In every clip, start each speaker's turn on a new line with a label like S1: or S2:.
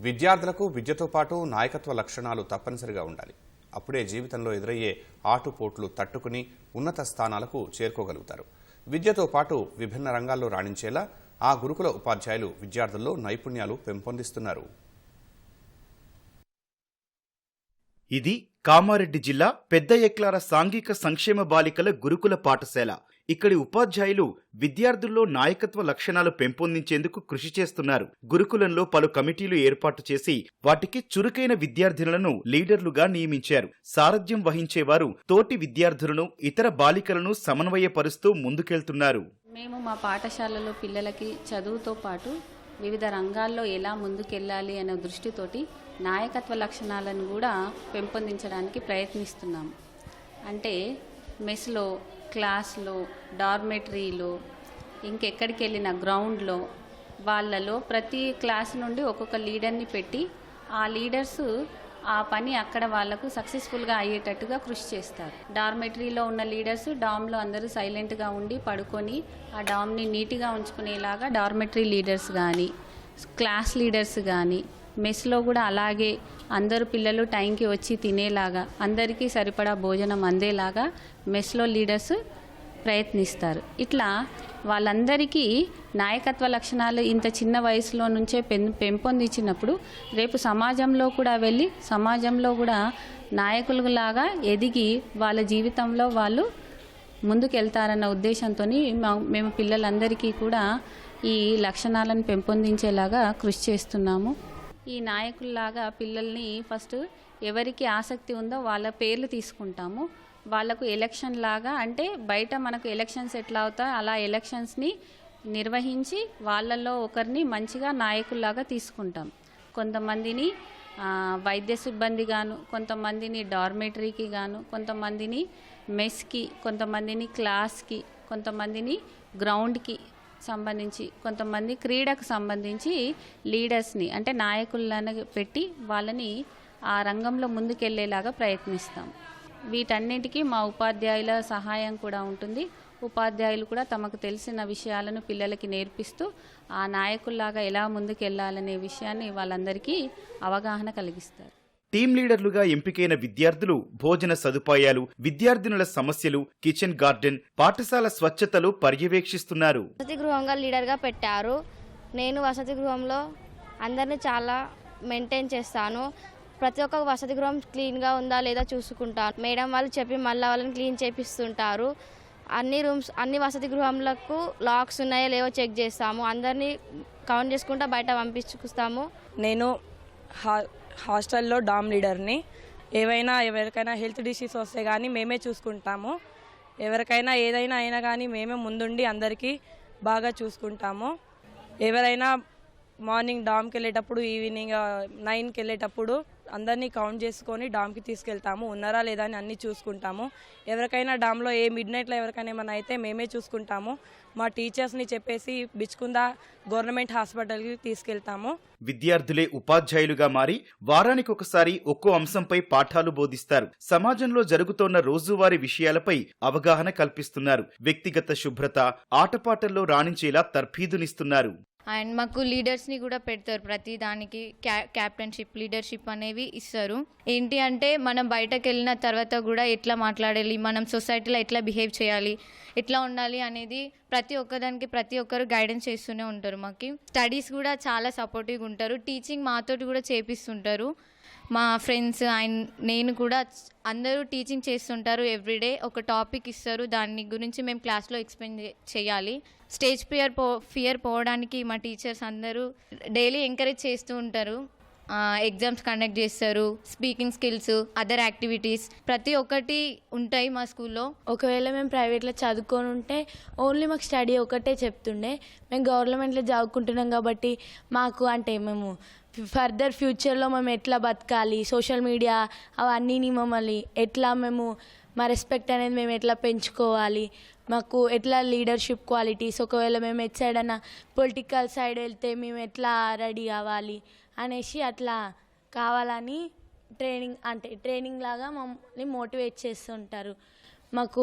S1: విద్యార్థులకు విద్యతో పాటు నాయకత్వ లక్షణాలు తప్పనిసరిగా ఉండాలి. అప్పుడే జీవితంలో ఎదురయ్యే ఆటుపోట్లు తట్టుకుని ఉన్నత స్థానాలకు చేరుకోగలుగుతారు. విద్యతో పాటు విభిన్న రంగాల్లో రాణించేలా ఆ గురుకుల ఉపాధ్యాయులు విద్యార్థుల్లో నైపుణ్యాలు పెంపొందిస్తున్నారు.
S2: ఇది కామారెడ్డి జిల్లా పెద్ద ఎక్లార సాంఘిక సంక్షేమ బాలికల గురుకుల పాఠశాల. ఇక్కడి ఉపాధ్యాయులు విద్యార్థుల్లో నాయకత్వ లక్షణాలు పెంపొందించేందుకు కృషి చేస్తున్నారు. గురుకులంలో పలు కమిటీలు ఏర్పాటు చేసి వాటికి చురుకైన విద్యార్థినులను లీడర్లుగా నియమించారు. సారథ్యం వహించేవారు తోటి విద్యార్థులను ఇతర బాలికలను సమన్వయపరుస్తూ ముందుకెళ్తున్నారు.
S3: మేము మా పాఠశాలలో పిల్లలకి చదువుతో పాటు వివిధ రంగాల్లో ఎలా ముందుకెళ్ళాలి అనే దృష్టితోటి నాయకత్వ లక్షణాలను కూడా పెంపొందించడానికి ప్రయత్నిస్తున్నాము. అంటే మెస్లో క్లాస్లో డార్మెటరీలో ఇంకెక్కడికి వెళ్ళిన గ్రౌండ్లో వాళ్ళలో ప్రతి క్లాస్ నుండి ఒక్కొక్క లీడర్ని పెట్టి ఆ లీడర్స్ ఆ పని అక్కడ వాళ్ళకు సక్సెస్ఫుల్గా అయ్యేటట్టుగా కృషి చేస్తారు. డార్మెటరీలో ఉన్న లీడర్స్ డామ్లో అందరూ సైలెంట్గా ఉండి పడుకొని ఆ డామ్ని నీట్గా ఉంచుకునేలాగా డార్మెటరీ లీడర్స్ కానీ క్లాస్ లీడర్స్ కానీ మెస్లో కూడా అలాగే అందరు పిల్లలు టైంకి వచ్చి తినేలాగా అందరికీ సరిపడా భోజనం అందేలాగా మెస్లో లీడర్స్ ప్రయత్నిస్తారు. ఇట్లా వాళ్ళందరికీ నాయకత్వ లక్షణాలు ఇంత చిన్న వయసులో నుంచే పెం పెంపొందించినప్పుడు రేపు సమాజంలో కూడా వెళ్ళి సమాజంలో కూడా నాయకులులాగా ఎదిగి వాళ్ళ జీవితంలో వాళ్ళు ముందుకెళ్తారన్న ఉద్దేశంతో మేము పిల్లలందరికీ కూడా ఈ లక్షణాలను పెంపొందించేలాగా కృషి చేస్తున్నాము. ఈ నాయకుల్లాగా పిల్లల్ని ఫస్ట్ ఎవరికి ఆసక్తి ఉందో వాళ్ళ పేర్లు తీసుకుంటాము. వాళ్ళకు ఎలక్షన్ లాగా అంటే బయట మనకు ఎలక్షన్స్ ఎట్లా అవుతా అలా ఎలక్షన్స్ని నిర్వహించి వాళ్ళల్లో ఒకరిని మంచిగా నాయకుల్లాగా తీసుకుంటాం. కొంతమందిని వైద్య సిబ్బంది గాను కొంతమందిని డార్మెటరీకి గాను కొంతమందిని మెస్కి కొంతమందిని క్లాస్కి కొంతమందిని గ్రౌండ్కి సంబంధించి కొంతమంది క్రీడకు సంబంధించి లీడర్స్ని అంటే నాయకులను పెట్టి వాళ్ళని ఆ రంగంలో ముందుకెళ్ళేలాగా ప్రయత్నిస్తాం. వీటన్నిటికీ మా ఉపాధ్యాయుల సహాయం కూడా ఉంటుంది. ఉపాధ్యాయులు కూడా తమకు తెలిసిన విషయాలను పిల్లలకి నేర్పిస్తూ ఆ నాయకుల్లాగా ఎలా ముందుకెళ్ళాలనే విషయాన్ని వాళ్ళందరికీ అవగాహన కలిగిస్తారు.
S2: టీం లీడర్లుగా ఎంపికైన విద్యార్థులు భోజన సదుపాయాలు విద్యార్థినుల సమస్యలు కిచెన్ గార్డెన్ పాఠశాల స్వచ్ఛతలు పర్యవేక్షిస్తున్నారు.
S4: వసతి గృహంగా లీడర్గా పెట్టారు. నేను వసతి గృహంలో అందరిని చాలా మెయింటైన్ చేస్తాను. ప్రతి ఒక్క వసతి గృహం క్లీన్గా ఉందా లేదా చూసుకుంటాను. మేడం వాళ్ళు చెప్పి మళ్ళీ వాళ్ళని క్లీన్ చేపిస్తుంటారు. అన్ని రూమ్స్ అన్ని వసతి గృహంలకు లాక్స్ ఉన్నాయో లేవో చెక్ చేస్తాము. అందరినీ కౌంట్ చేసుకుంటా బయట పంపించుకుస్తాము
S5: నేను హా హాస్టల్లో డామ్ లీడర్ని. ఏవైనా ఎవరికైనా హెల్త్ డిసీజ్ వస్తే కానీ మేమే చూసుకుంటాము. ఎవరికైనా ఏదైనా అయినా కానీ మేమే ముందుండి అందరికీ బాగా చూసుకుంటాము. ఎవరైనా మార్నింగ్ డామ్కి వెళ్ళేటప్పుడు ఈవినింగ్ నైన్కి వెళ్ళేటప్పుడు అందరినీ కౌంట్ చేసుకొని డామ్కి తీసుకెళ్తాము. ఉన్నారా లేదా అని అన్నీ చూసుకుంటాము. ఎవరికైనా డామ్లో ఏ మిడ్ నైట్లో ఎవరికైనా ఏమైనా అయితే మేమే చూసుకుంటాము. మా టీచర్స్ని చెప్పేసి బిచ్చుకుందా గవర్నమెంట్ హాస్పిటల్కి తీసుకెళ్తాము.
S2: విద్యార్థులే ఉపాధ్యాయులుగా మారి వారానికి ఒకసారి ఒక్కో అంశంపై పాఠాలు బోధిస్తారు. సమాజంలో జరుగుతోన్న రోజువారీ విషయాలపై అవగాహన కల్పిస్తున్నారు. వ్యక్తిగత శుభ్రత ఆటపాటల్లో రాణించేలా తర్ఫీదునిస్తున్నారు.
S6: అండ్ మాకు లీడర్స్ని కూడా పెడతారు. ప్రతి దానికి క్యా క్యాప్టెన్షిప్ లీడర్షిప్ అనేవి ఇస్తారు. ఏంటి అంటే మనం బయటకు వెళ్ళిన తర్వాత కూడా ఎట్లా మాట్లాడాలి మనం సొసైటీలో ఎట్లా బిహేవ్ చేయాలి ఎట్లా ఉండాలి అనేది ప్రతి ఒక్కదానికి ప్రతి ఒక్కరు గైడెన్స్ చేస్తూనే ఉంటారు మాకు. స్టడీస్ కూడా చాలా సపోర్టివ్గా ఉంటారు. టీచింగ్ మాతోటి కూడా చేపిస్తుంటారు. మా ఫ్రెండ్స్ అండ్ నేను కూడా అందరూ టీచింగ్ చేస్తుంటారు ఎవ్రీడే ఒక టాపిక్ ఇస్తారు. దాని గురించి మేము క్లాస్లో ఎక్స్ప్లెయిన్ చేయాలి. స్టేజ్ ఫియర్ పో ఫియర్ పోవడానికి మా టీచర్స్ అందరూ డైలీ ఎంకరేజ్ చేస్తూ ఉంటారు. ఎగ్జామ్స్ కండక్ట్ చేస్తారు స్పీకింగ్ స్కిల్స్ అదర్ యాక్టివిటీస్ ప్రతి ఒక్కటి ఉంటాయి మా స్కూల్లో.
S7: ఒకవేళ మేము ప్రైవేట్లో చదువుకొని ఉంటే ఓన్లీ మాకు స్టడీ ఒకటే చెప్తుండే. మేము గవర్నమెంట్లో చదువుకుంటున్నాం కాబట్టి మాకు అంటే మేము ఫర్దర్ ఫ్యూచర్లో మేము ఎట్లా బతకాలి సోషల్ మీడియా అవన్నీ మమ్మల్ని ఎట్లా మేము మా రెస్పెక్ట్ అనేది మేము ఎట్లా పెంచుకోవాలి? మాకు ఎట్లా లీడర్షిప్ క్వాలిటీస్ ఒకవేళ మేము ఎట్ సైడ్ అన్న పొలిటికల్ సైడ్ వెళ్తే మేము ఎట్లా రెడీ కావాలి అనేసి అట్లా కావాలని ట్రైనింగ్ అంటే ట్రైనింగ్ లాగా మమ్మల్ని మోటివేట్ చేస్తుంటారు. మాకు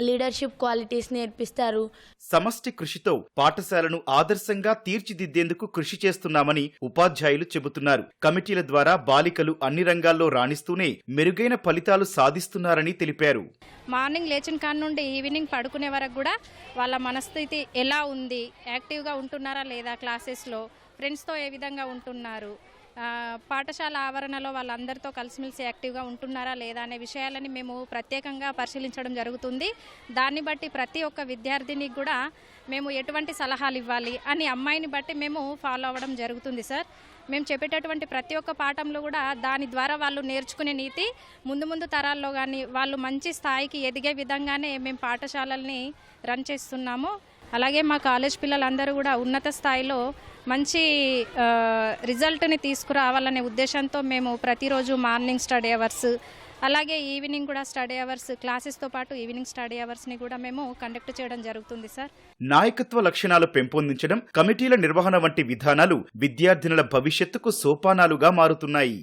S7: లీడర్షిప్ క్వాలిటీస్ నేర్పిస్తారు.
S2: సమష్టి కృషితో పాఠశాలను ఆదర్శంగా తీర్చిదిద్దేందుకు కృషి చేస్తున్నామని ఉపాధ్యాయులు చెబుతున్నారు. కమిటీల ద్వారా బాలికలు అన్ని రంగాల్లో రాణిస్తూనే మెరుగైన ఫలితాలు సాధిస్తున్నారని తెలిపారు.
S8: మార్నింగ్ లేచిన కాడ నుండి ఈవినింగ్ పడుకునే వరకు కూడా వాళ్ళ మనస్థితి ఎలా ఉంది? యాక్టివ్గా ఉంటున్నారా లేదా క్లాసెస్లో? ఫ్రెండ్స్తో ఏ విధంగా ఉంటున్నారు? పాఠశాల ఆవరణలో వాళ్ళందరితో కలిసిమెలిసి యాక్టివ్గా ఉంటున్నారా లేదా అనే విషయాలని మేము ప్రత్యేకంగా పరిశీలించడం జరుగుతుంది. దాన్ని బట్టి ప్రతి ఒక్క విద్యార్థిని కూడా మేము ఎటువంటి సలహాలు ఇవ్వాలి అని అమ్మాయిని బట్టి మేము ఫాలో అవ్వడం జరుగుతుంది సార్. మేము చెప్పేటటువంటి ప్రతి ఒక్క పాఠంలో కూడా దాని ద్వారా వాళ్ళు నేర్చుకునే నీతి ముందు ముందు తరాల్లో కానీ వాళ్ళు మంచి స్థాయికి ఎదిగే విధంగానే మేము పాఠశాలల్ని రన్ చేస్తున్నాము. అలాగే మా కాలేజ్ పిల్లలందరూ కూడా ఉన్నత స్థాయిలో మంచి రిజల్ట్ని తీసుకురావాలనే ఉద్దేశంతో మేము ప్రతిరోజు మార్నింగ్ స్టడీ అవర్స్ అలాగే ఈవినింగ్ కూడా స్టడీ అవర్స్ క్లాసెస్తో పాటు ఈవినింగ్ స్టడీ అవర్స్ని కూడా మేము కండక్ట్ చేయడం జరుగుతుంది సార్.
S2: నాయకత్వ లక్షణాలు పెంపొందించడం కమిటీల నిర్వహణ వంటి విధానాలు విద్యార్థినుల భవిష్యత్తుకు సోపానాలుగా మారుతున్నాయి.